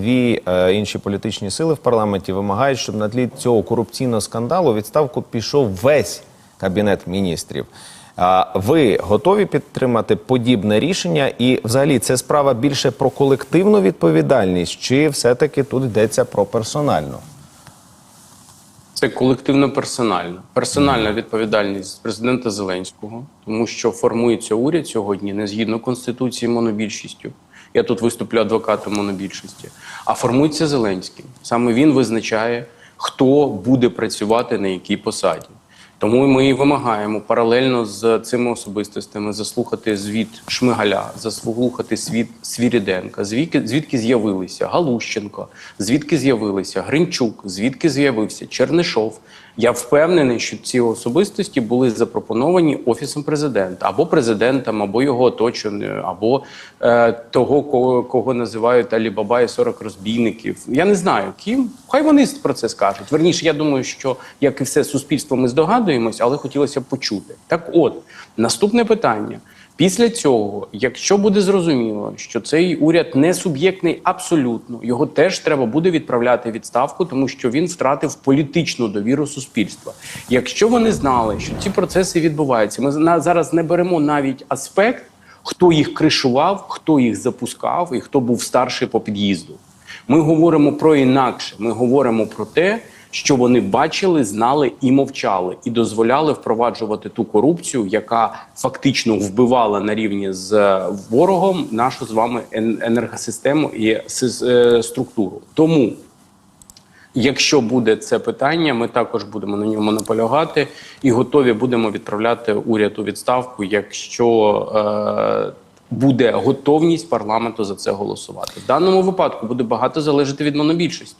дві е, інші політичні сили в парламенті вимагають, щоб на тлі цього корупційного скандалу відставку пішов весь кабінет міністрів. А ви готові підтримати подібне рішення? І, взагалі, це справа більше про колективну відповідальність, чи все-таки тут йдеться про персональну? Це колективно персонально. Персональна відповідальність президента Зеленського, тому що формується уряд сьогодні не згідно конституції монобільшістю. Я тут виступлю адвокатом монобільшості. А формується Зеленський. Саме він визначає, хто буде працювати на якій посаді. Тому ми і вимагаємо паралельно з цими особистостями заслухати звіт Шмигаля, заслухати світ Свіріденка, звідки, звідки з'явилися Галущенко, звідки з'явилися Гринчук, звідки з'явився Чернишов. Я впевнений, що ці особистості були запропоновані офісом президента або президентом, або його оточеною, або е, того, кого, кого називають Алібаба і 40 розбійників. Я не знаю ким. Хай вони про це скажуть. Верніше, я думаю, що як і все суспільство, ми здогадуємось, але хотілося б почути. Так, от наступне питання. Після цього, якщо буде зрозуміло, що цей уряд не суб'єктний абсолютно, його теж треба буде відправляти відставку, тому що він втратив політичну довіру суспільства. Якщо вони знали, що ці процеси відбуваються, ми зараз не беремо навіть аспект, хто їх кришував, хто їх запускав і хто був старший по під'їзду. Ми говоримо про інакше. Ми говоримо про те, що вони бачили, знали і мовчали, і дозволяли впроваджувати ту корупцію, яка фактично вбивала на рівні з е, ворогом нашу з вами енергосистему і е, структуру. Тому Якщо буде це питання, ми також будемо на ньому наполягати і готові будемо відправляти уряд у відставку, якщо е, буде готовність парламенту за це голосувати. В даному випадку буде багато залежати від монобільшості.